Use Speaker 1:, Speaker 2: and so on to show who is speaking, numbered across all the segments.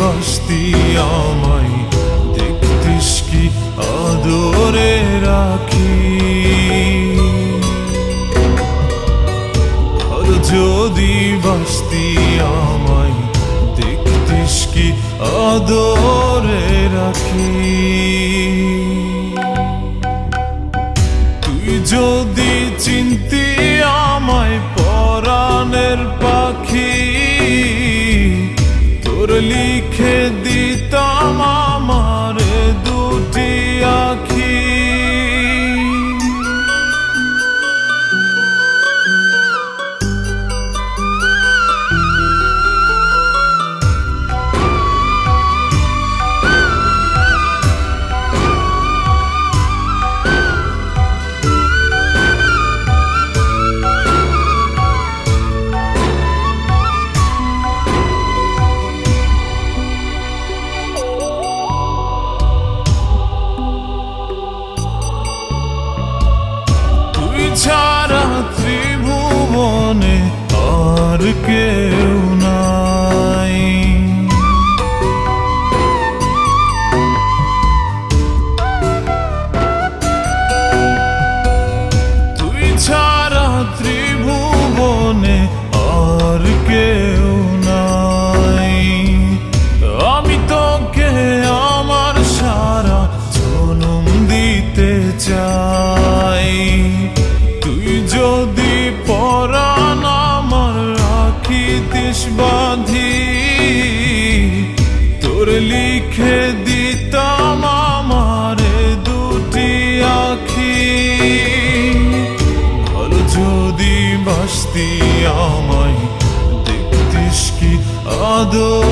Speaker 1: বাসতি আমায় দেখতিস কি আদরে রাখি? আর যদি বাসতি আমায় দেখতিস কি আদরে রাখি? তুই যদি চিনতি আদরে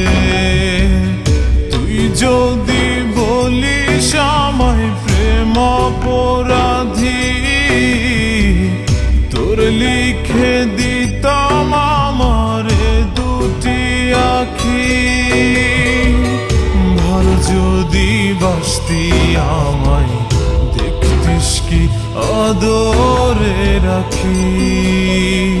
Speaker 1: আদরে রাখি।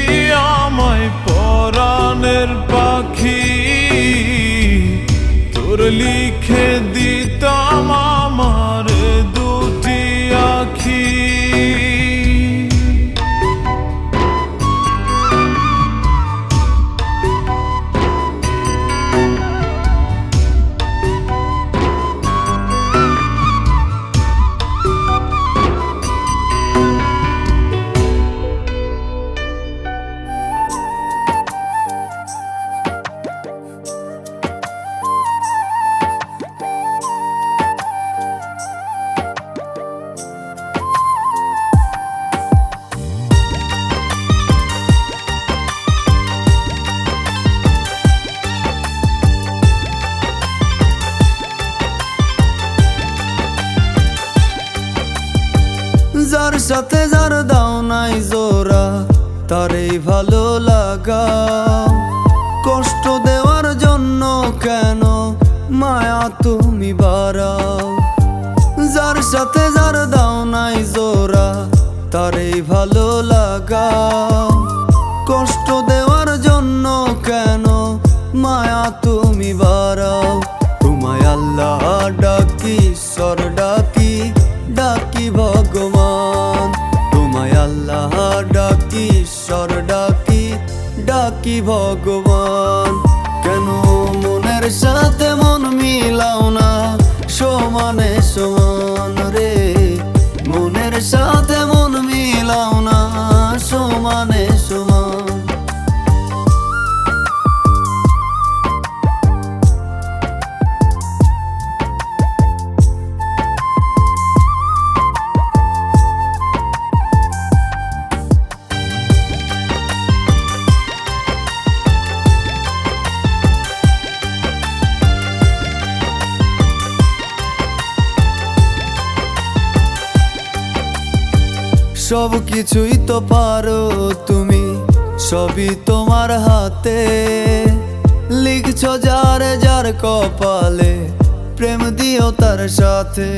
Speaker 1: রেখে দিতাম
Speaker 2: তুমি বাড়াও যার সাথে যার দাও নাই জোড়া তারই ভালো লাগা। কষ্ট দেওয়ার জন্য কেন মায়া তুমি বাড়াও তোমায় আল্লাহ ডাকি, ঈশ্বর ডাকি ডাকি ভগবান। তোমায় আল্লাহ ডাকি, ঈশ্বর ডাকি ডাকি ভগবান। মনের সাথে মন মিলাও না সমানে সমান রে। মনের সাথে মন মিলাও না। সব কিছুই তো পারো তুমি, সবই তোমার হাতে। লিখছ যার যার কপালে, প্রেম দিও তার সাথে।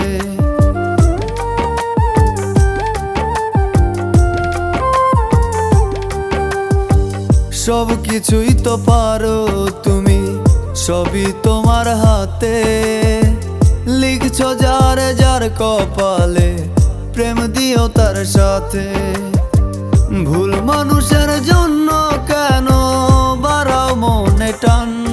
Speaker 2: সব কিছুই তো পারো তুমি, সবই তোমার হাতে। লিখছ যার যার কপালে প্রেম দিও তার সাথে। ভুল মানুষের জন্য কেন বাড়াও মনে টান?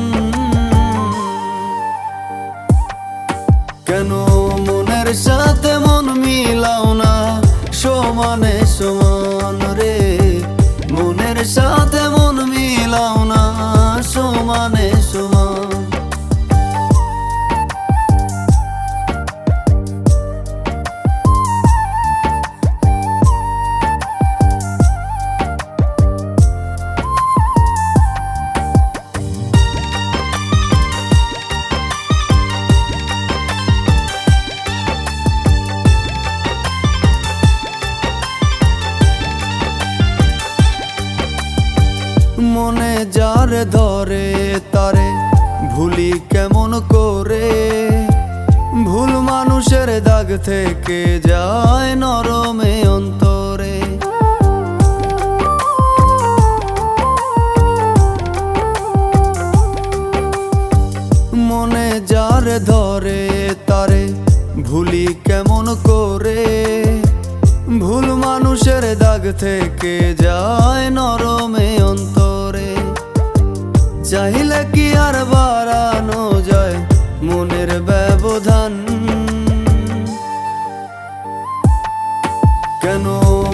Speaker 2: থেকে যায় নরমে অন্তরে। মনে যার ধরে তারে ভুলি কেমন করে। ভুল মানুষের দাগ থেকে যায় নরমে অন্তরে। চাইলে কি আর বাড়ানো যায় মনের ব্যবধান কেন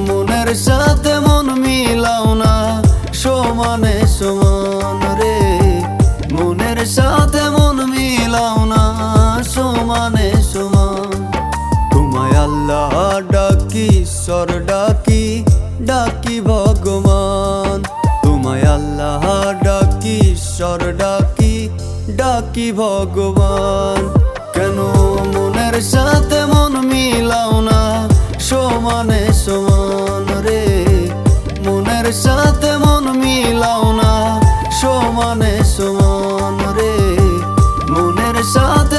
Speaker 2: মনের সাথে মন মিলাও না? সমানে সমান রে। মনের সাথে মন মিলাও না, সমানে সমান। তোমায় আল্লাহ ডাকি, ঈশ্বর ডাকি ডাকি ভগবান। তোমায় আল্লাহ ডাকি, ঈশ্বর ডাকি ডাকি ভগবান। কেন মনের সাথে মন মিলাও না? সমানে সমান রে। মনের সাথে মন মিলাও না। সমানে সমান রে। মনের সাথে